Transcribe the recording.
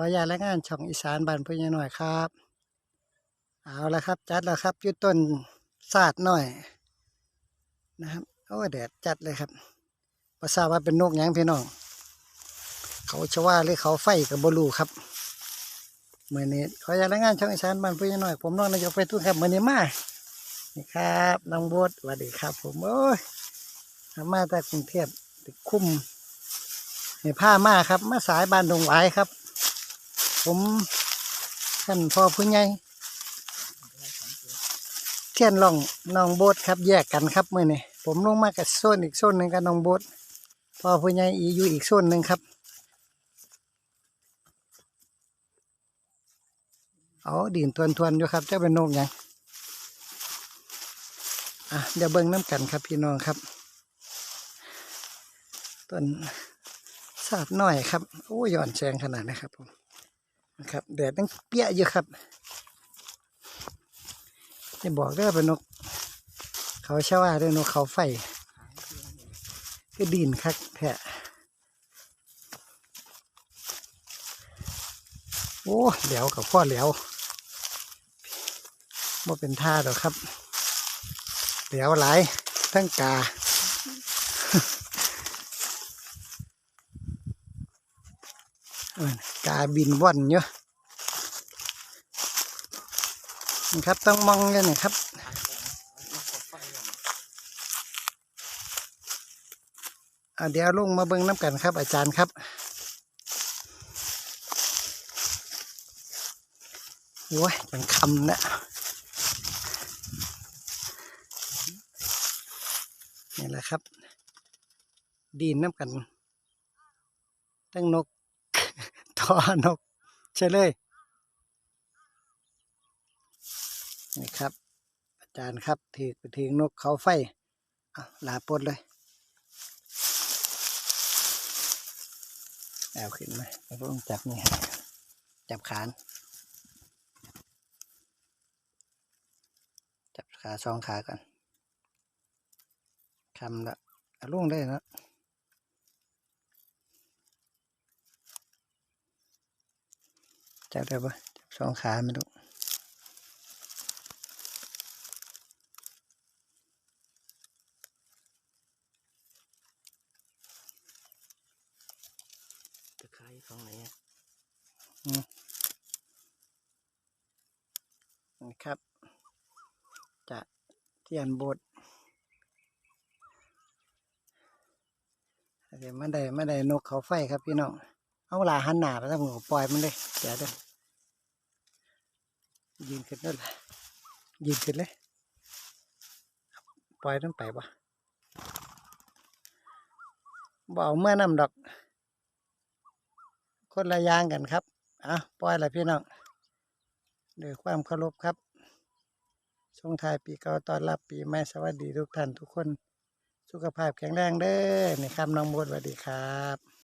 ออนุญาตรายงานช่องอีสานบ้านพ่อใหญ่หน่อยครับ เอาละครับ จัดแล้วครับยุต้นศาสตร์หน่อย นะครับโอ้แดดจัดเลยครับภาษาว่าเป็นนกยังพี่น้อง เขาชว่าหรือเขาไฟกับบลูครับเมื่อนี้ขออนุญาตรายงานช่องอีสานบ้านพ่อใหญ่หน่อย ผมน้องนายกไปทุ่งครับเมื่อนี้มานี่ครับน้องบดสวัสดีครับ ผมโอ้ยมาจากกรุงเทพติดคุ้มให้ผ้ามาครับ มาสายบานดงหวายครับ ผมท่านพ่อผู้ใหญ่เทียนล่องน้องโบดครับแยกกันครับมื่อนี้ผมลงมากับโซนอีกโซนหนึ่งกับน้องโบดพ่อผู้ใหญ่อีอยู่อีกโซนหนึ่งครับเอาดินทวนทวนอยู่ครับจ้าเป็นนกหยังอะเดี๋ยวเบิ้งน้ำกันครับพี่น้องครับต้นสาดหน่อยครับโอ้ยย้อนแสงขนาดนะครับผม นะครับแดดตั้งเปี้ยอยู่ครับจะบอกเด้เป็นนก เขาชว่าด้อนกเขาไฟก็ดินคักแท้โอ้เหลวกับพ่อเหลวว่าเป็นท่าหรอกครับเหลวหลายทั้งกา เออ กาบินว่อนเยอะนะครับต้องมองเลยนะครับเดี๋ยวลงมาเบิ้งน้ำกันครับ อาจารย์ครับโอ้ยเป็นคำนะนี่แหละครับ ดีนน้ำกัน ตั้งนก ทอนกใช่เลยนี่ครับ อาจารย์ครับถือไปถึงนกเขาไฟอ่ลาปดเลยเอาขึ้นมาแล้วต้องจับนี่จับขาน จับขาสองขาก่อนคำละเอาลงได้แล้ จับได้ปะจับสองขาไม่รู้ตะไคร้ของไหนอะนี่ครับ จะเทียนโบดเดี๋ยวไม่ได้ไม่ได้นกเขาไฟครับพี่น้อง เอาลาหันหน้าไปแล้วผมก็ปล่อยมันเลย เดี๋ยวเด้อยืนขึ้นนั่นแหละยืนขึ้นเลยปล่อยมันไปปะบเอาเมื่อนำดอก คนละยางกันครับอะปล่อยละพี่น้องด้วยความเคารพครับช่วงท้ายปีเก่าตอนรับปีใหม่สวัสดีทุกท่านทุกคน สุขภาพแข็งแรงเด้อนี่ครับน้องบดสวัสดีครับ